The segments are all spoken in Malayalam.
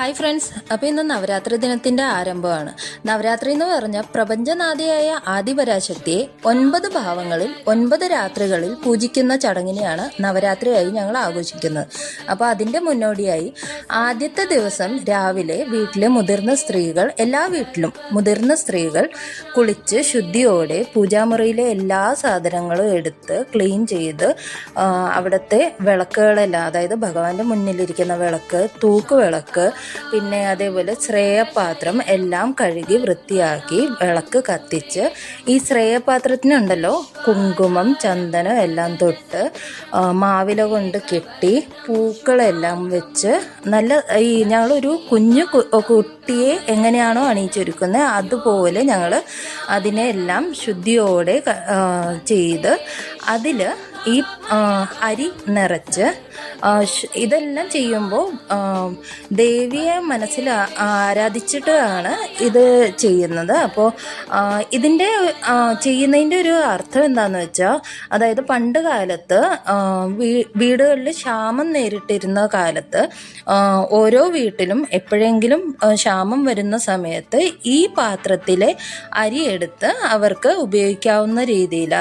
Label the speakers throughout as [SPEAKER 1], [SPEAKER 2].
[SPEAKER 1] ഹായ് ഫ്രണ്ട്സ് അപ്പോൾ ഇന്ന് നവരാത്രി ദിനത്തിന്റെ ആരംഭമാണ്. നവരാത്രി എന്ന് പറഞ്ഞാൽ പ്രപഞ്ചനാഥിയായ ആദിപരാശക്തിയെ ഒൻപത് ഭാവങ്ങളിൽ ഒൻപത് രാത്രികളിൽ പൂജിക്കുന്ന ചടങ്ങിനെയാണ് നവരാത്രിയായി ഞങ്ങൾ ആഘോഷിക്കുന്നത്. അപ്പോൾ അതിന്റെ മുന്നോടിയായി ആദ്യത്തെ ദിവസം രാവിലെ വീട്ടിലെ മുതിർന്ന സ്ത്രീകൾ എല്ലാ വീട്ടിലും മുതിർന്ന സ്ത്രീകൾ കുളിച്ച് ശുദ്ധിയോടെ പൂജാമുറിയിലെ എല്ലാ സാധനങ്ങളും എടുത്ത് ക്ലീൻ ചെയ്ത് അവിടുത്തെ വിളക്കുകളെല്ലാം അതായത് ഭഗവാന്റെ മുന്നിലിരിക്കുന്ന വിളക്ക് തൂക്ക് വിളക്ക് പിന്നെ അതേപോലെ ശ്രേയപാത്രം എല്ലാം കഴുകി വൃത്തിയാക്കി വിളക്ക് കത്തിച്ച് ഈ ശ്രേയപാത്രത്തിനുണ്ടല്ലോ കുങ്കുമം ചന്ദനം എല്ലാം തൊട്ട് മാവില കൊണ്ട് കെട്ടി പൂക്കളെല്ലാം വെച്ച് നല്ല ഈ ഞങ്ങളൊരു കുഞ്ഞു കുട്ടിയെ എങ്ങനെയാണോ അണിയിച്ചൊരുക്കുന്നത് അതുപോലെ ഞങ്ങൾ അതിനെ എല്ലാം ശുദ്ധിയോടെ ചെയ്ത് അതിൽ ഈ അരി നിറച്ച് ഇതെല്ലാം ചെയ്യുമ്പോൾ ദേവിയെ മനസ്സിൽ ആരാധിച്ചിട്ടാണ് ഇത് ചെയ്യുന്നത്. അപ്പോൾ ഇതിന്റെ ചെയ്യുന്നതിന്റെ ഒരു അർത്ഥം എന്താണെന്ന് വെച്ചാൽ അതായത് പണ്ട് കാലത്ത് വീടുകളിൽ ക്ഷാമം നേരിട്ടിരുന്ന കാലത്ത് ഓരോ വീട്ടിലും എപ്പോഴെങ്കിലും ക്ഷാമം വരുന്ന സമയത്ത് ഈ പാത്രത്തിലെ അരി എടുത്ത് അവർക്ക് ഉപയോഗിക്കാവുന്ന രീതിയിൽ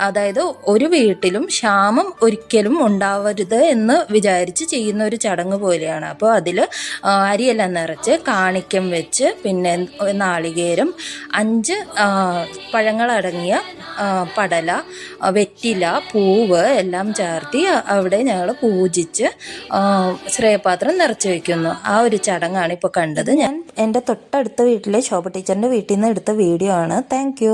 [SPEAKER 1] അതായത് ഒരു വീട്ടിലും ക്ഷാമം ഒരിക്കലും ഉണ്ടാവരുത് എന്ന് വിചാരിച്ച് ചെയ്യുന്ന ഒരു ചടങ്ങ് പോലെയാണ്. അപ്പോൾ അതിൽ അരിയെല്ലാം നിറച്ച് കാണിക്കം വെച്ച് പിന്നെ നാളികേരം അഞ്ച് പഴങ്ങളടങ്ങിയ പടല വെറ്റില പൂവ് എല്ലാം ചേർത്തി അവിടെ ഞങ്ങൾ പൂജിച്ച് ശ്രേയപാത്രം നിറച്ച് വയ്ക്കുന്നു ആ ഒരു ചടങ്ങാണ് ഇപ്പോൾ കണ്ടത്. ഞാൻ എന്റെ തൊട്ടടുത്ത വീട്ടിലെ ശോഭ ടീച്ചറിന്റെ വീട്ടിൽ നിന്ന് എടുത്ത വീഡിയോ ആണ്. താങ്ക്